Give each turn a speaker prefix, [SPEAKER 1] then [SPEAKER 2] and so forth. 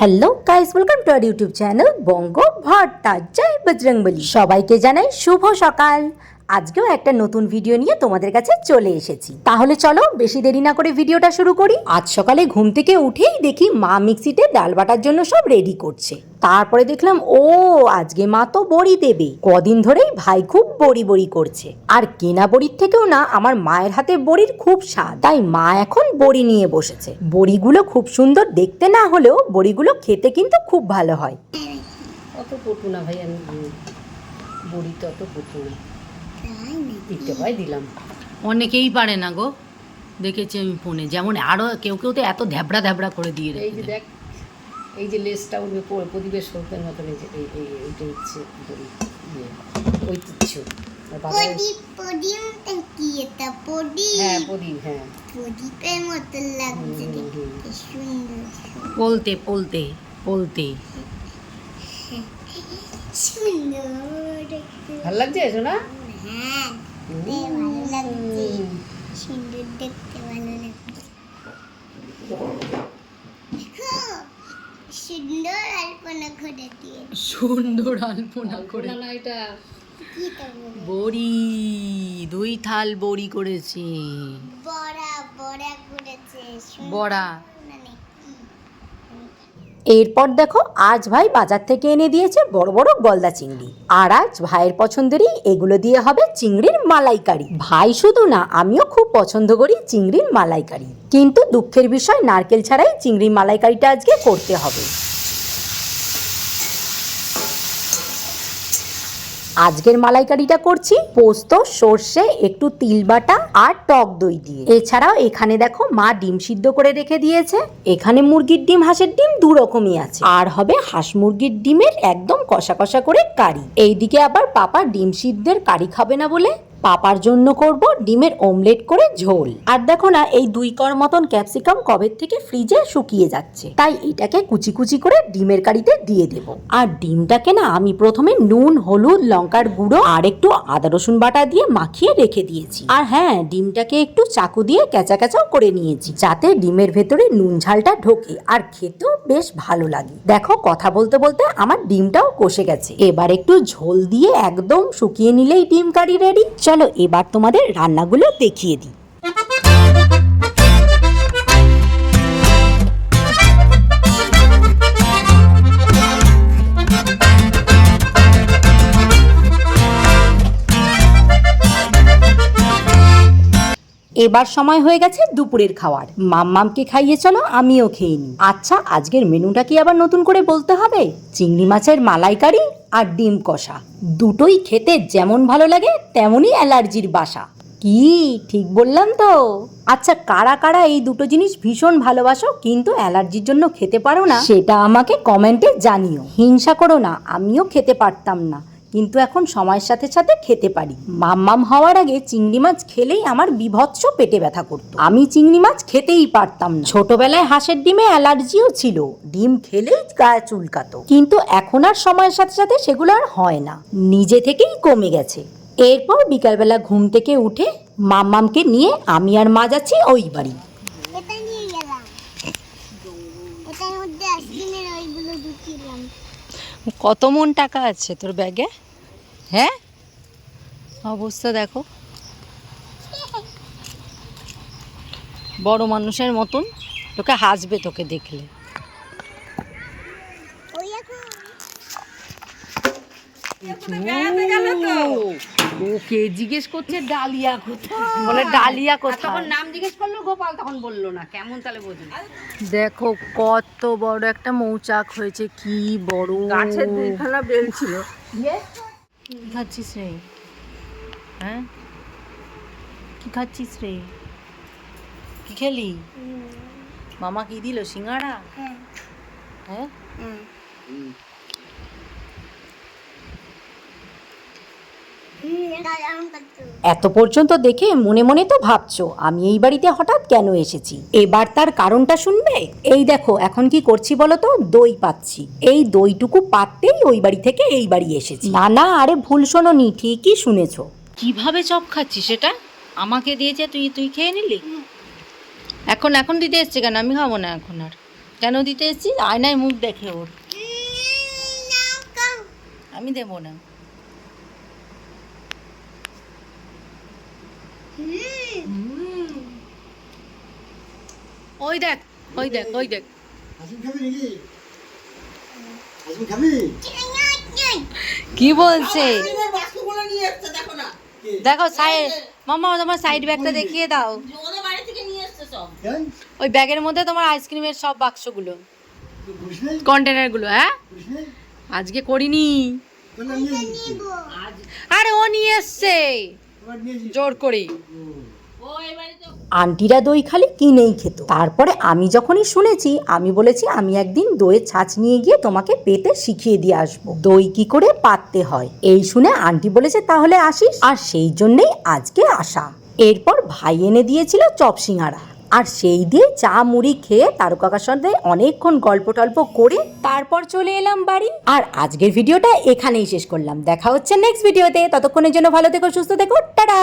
[SPEAKER 1] Hello guys welcome to our YouTube channel Banga Bhatta জয় বজরংবলী সবাইকে জানাই শুভ সকাল। আজকেও একটা নতুন ভিডিও নিয়ে তোমাদের কাছে চলে এসেছি। তাহলে চলো বেশি দেরি না করে ভিডিওটা শুরু করি। আজ সকালে ঘুম থেকে উঠেই দেখি মা মিক্সিতে ডাল বাটার জন্য সব রেডি করছে। তারপরে দেখলাম, ও, আজকে মা তো বড়ি দেবে। কদিন ধরেই ভাই খুব বড়ি বড়ি করছে। আর কেনা বড়ির থেকেও না, আমার মায়ের হাতে বড়ির খুব স্বাদ। তাই মা এখন বড়ি নিয়ে বসেছে। বড়িগুলো খুব সুন্দর দেখতে না হলেও বড়িগুলো খেতে কিন্তু খুব ভালো হয়।
[SPEAKER 2] অত পটু না ভাই, আমি বড়ি তো অত পটু না। দিতে হয় দিলাম।
[SPEAKER 3] অনেকেই পারে না গো। দেখেছি আমি ফোনে। যেমন আরও কেউ কেউ তো এত ধ্যাবড়া ধ্যাবড়া করে দিয়ে
[SPEAKER 2] এই যে। দেখ এই যে লেসটা উঠবে প্রদীপের স্বরূপের মতন এই যে এই এই এইটা হচ্ছে ইয়ে ঐতিহ্য। হ্যাঁ হ্যাঁ।
[SPEAKER 3] পলতে পলতে পলতে।
[SPEAKER 2] ভালো লাগছে শোনা
[SPEAKER 4] দেখতে ভালো লাগছে সুন্দর দেখতে ভালো লাগছে সুন্দর আলপনা করে। দিয়ে
[SPEAKER 3] সুন্দর আলপনা করে
[SPEAKER 2] এটা।
[SPEAKER 3] বড়ি দুই থাল বড়ি করেছি।
[SPEAKER 4] বড়া বড়া করেছে
[SPEAKER 3] বড়া।
[SPEAKER 1] এরপর দেখো, আজ ভাই বাজার থেকে এনে দিয়েছে বড় বড় গলদা চিংড়ি। আর আজ ভাইয়ের পছন্দেরই এগুলো দিয়ে হবে চিংড়ির মালাইকারি। ভাই শুধু না, আমিও খুব পছন্দ করি চিংড়ির মালাইকারি। কিন্তু দুঃখের বিষয়, নারকেল ছাড়াই চিংড়ির মালাইকারিটা আজকে করতে হবে। আজকের মালাইকারিটা করছি পোস্ত, সর্ষে, একটু তিল বাটা আর টক দই দিয়ে। এছাড়াও এখানে দেখো মা ডিম সিদ্ধ করে রেখে দিয়েছে। এখানে মুরগির ডিম, হাঁসের ডিম দু রকমই আছে। আর হবে হাঁস মুরগির ডিমের একদম কষা কষা করে কারি। এইদিকে আবার পাপা ডিম সিদ্ধের কারি খাবে না বলে পাপার জন্য করব ডিমের অমলেট করে ঝোল। আর দেখো না, এই দুই কর মতন ক্যাপসিকাম কবের থেকে ফ্রিজে শুকিয়ে যাচ্ছে। তাই এটাকে কুচি কুচি করে ডিমের কারিতে দিয়ে দেব। আর ডিমটাকে না, আমি প্রথমে নুন, হলুদ, লঙ্কার গুঁড়ো আর একটু আদা, রসুন বাটা দিয়ে মাখিয়ে রেখে দিয়েছি। আর হ্যাঁ ডিমটাকে একটু চাকু দিয়ে ক্যাচা ক্যাচাও করে নিয়েছি, যাতে ডিমের ভেতরে নুন ঝালটা ঢোকে আর খেতেও বেশ ভালো লাগে। দেখো, কথা বলতে বলতে আমার ডিমটাও কষে গেছে। এবার একটু ঝোল দিয়ে একদম শুকিয়ে নিলেই ডিম কারি রেডি চলো এবার তোমাদের রান্নাগুলো দেখিয়ে দিই। এবার সময় হয়ে গেছে দুপুরের খাওয়ার। মাম্মামকে খাইয়ে চলো, আমিও খেয়ে নিই। আচ্ছা আজকের মেনুটা কি আবার নতুন করে বলতে হবে? চিংড়ি মাছের মালাইকারি আর ডিম কষা। দুটোই খেতে যেমন ভালো লাগে, তেমনই অ্যালার্জির বাসা। কি? ঠিক বললাম তো। আচ্ছা কারা কারা এই দুটো জিনিস ভীষণ ভালোবাসো, কিন্তু অ্যালার্জির জন্য খেতে পারো না, সেটা আমাকে কমেন্টে জানিও। হিংসা করো না, আমিও খেতে পারতাম না। কিন্তু এখন সময়ের সাথে সাথে খেতে পারি। মাম্মাম হওয়ার আগে চিংড়ি মাছ খেলেই আমার বিভৎস পেটে ব্যথা করতো। আমি চিংড়ি মাছ খেতেই পারতাম না। ছোটবেলায় হাঁসের ডিমে অ্যালার্জিও ছিল। ডিম খেলেই গায়ে চুলকাতো। কিন্তু এখন আর সময়ের সাথে সাথে সেগুলো আর হয় না। নিজে থেকেই কমে গেছে। এরপর বিকালবেলা ঘুম থেকে উঠে মাম্মামকে নিয়ে আমি আর মা যাচ্ছি ওই বাড়ি
[SPEAKER 4] এটা নিয়ে গেলাম এটার মধ্যে আইসক্রিমের ওইগুলো ঢুকিলাম
[SPEAKER 3] কত মন টাকা আছে তোর ব্যাগে? হ্যাঁ? অবস্থা দেখো। বড় মানুষের মতন তোকে হাসবে তোকে দেখলে।
[SPEAKER 4] ওই এখন।
[SPEAKER 3] ওকে জিজ্ঞেস করছে ডালিয়া কোথায়?
[SPEAKER 2] বলে
[SPEAKER 3] ডালিয়া
[SPEAKER 2] আর তখন নাম জিজ্ঞেস করল গোপাল তখন বলল না। কেমন তাহলে বুঝলি
[SPEAKER 3] দেখো কত বড় একটা মৌচাক হয়েছে কি বড়।
[SPEAKER 2] গাছের দুইখানা বেল ছিল।
[SPEAKER 3] কি খাচ্ছিস রে? হ্যাঁ? কি খাচ্ছিস রে? কি খেলি? মামা কি দিল সিঙ্গাড়া
[SPEAKER 4] হ্যাঁ।
[SPEAKER 3] হ্যাঁ
[SPEAKER 4] হুম এটা যেমন করতো
[SPEAKER 1] এত পর্যন্ত দেখে মনে মনে তো ভাবছ, আমি এই বাড়িতে হঠাৎ কেন এসেছি? এবার তার কারণটা শুনবে? এই দেখো, এখন কি করছি বলো তো দই পাচ্ছি। এই দইটুকু পাততেই ওই বাড়ি থেকে এই বাড়ি এসেছি। না না, আরে ভুল শোনোনি, ঠিকই শুনেছো।
[SPEAKER 3] কীভাবে চপ খাচ্ছিস সেটা? আমাকে দিয়েছে তুই তুই খেয়ে নিলি? এখন এখন দিতে এসছে কেন? আমি খাব না এখন আর। কেন দিতে এসেছিস? আয়নায় মুখ দেখে ওর। আমি দেবো না। ওই দেখ ওই দেখ ওই দেখ। কি বলছে?
[SPEAKER 5] দেখো
[SPEAKER 3] সাইড মামা তোমার সাইড ব্যাগটা দেখিয়ে দাও। ওই ব্যাগের মধ্যে তোমার আইসক্রিমের সব বাক্সগুলো। কন্টেনারগুলো হ্যাঁ? আজকে করিনি। আরে ও নিয়ে এসছে। জোর করেই।
[SPEAKER 1] আন্টিরা দই খালি কিনেই খেত। তারপরে আমি যখনই শুনেছি, আমি বলেছি, আমি একদিন দইয়ের ছাঁচ নিয়ে গিয়ে তোমাকে পেতে শিখিয়ে দিয়ে আসব। দই কি করে পাততে হয়? এই শুনে আন্টি বলেছে, তাহলে আসিস। আর সেই জন্যেই আজকে আসা। এরপর ভাই এনে দিয়েছিল চপ সিঙ্গারা। আর সেই দিয়ে চা মুড়ি খেয়ে তারকাকার সঙ্গে অনেকক্ষণ গল্প টল্প করে তারপর চলে এলাম বাড়ি। আর আজকের ভিডিওটা এখানেই শেষ করলাম। দেখা হচ্ছে নেক্সট ভিডিওতে। ততক্ষণের জন্য ভালো থেকো, সুস্থ থেকো। টাটা!